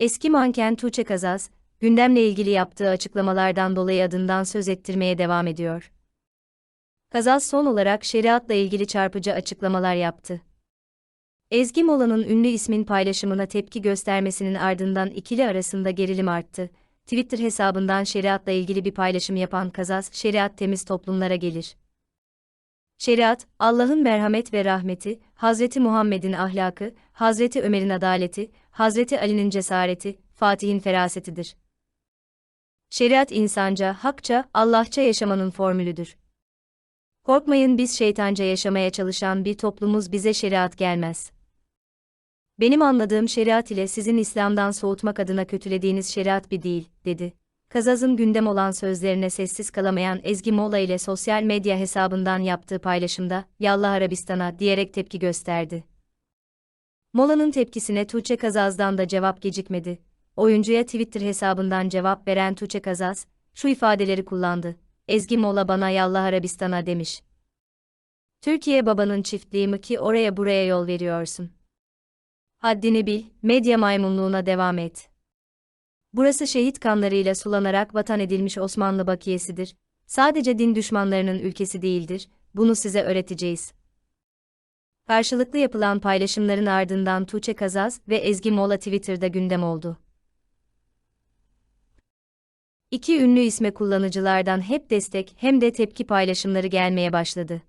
Eski manken Tuğçe Kazaz, gündemle ilgili yaptığı açıklamalardan dolayı adından söz ettirmeye devam ediyor. Kazaz son olarak şeriatla ilgili çarpıcı açıklamalar yaptı. Ezgi Mola'nın ünlü ismin paylaşımına tepki göstermesinin ardından ikili arasında gerilim arttı. Twitter hesabından şeriatla ilgili bir paylaşım yapan Kazaz, şeriat temiz toplumlara gelir. Şeriat, Allah'ın merhamet ve rahmeti, Hazreti Muhammed'in ahlakı, Hazreti Ömer'in adaleti, Hazreti Ali'nin cesareti, Fatih'in ferasetidir. Şeriat insanca, hakça, Allahça yaşamanın formülüdür. Korkmayın biz şeytanca yaşamaya çalışan bir toplumuz bize şeriat gelmez. Benim anladığım şeriat ile sizin İslam'dan soğutmak adına kötülediğiniz şeriat bir değil, dedi. Kazaz'ın gündem olan sözlerine sessiz kalamayan Ezgi Mola ile sosyal medya hesabından yaptığı paylaşımda, Yallah Arabistan'a diyerek tepki gösterdi. Mola'nın tepkisine Tuğçe Kazaz'dan da cevap gecikmedi. Oyuncuya Twitter hesabından cevap veren Tuğçe Kazaz, şu ifadeleri kullandı. Ezgi Mola bana Yallah Arabistan'a demiş. Türkiye babanın çiftliği mi ki oraya buraya yol veriyorsun? Haddini bil, medya maymunluğuna devam et. Burası şehit kanlarıyla sulanarak vatan edilmiş Osmanlı bakiyesidir. Sadece din düşmanlarının ülkesi değildir, bunu size öğreteceğiz. Karşılıklı yapılan paylaşımların ardından Tuğçe Kazaz ve Ezgi Mola Twitter'da gündem oldu. İki ünlü isme kullanıcılardan hep destek hem de tepki paylaşımları gelmeye başladı.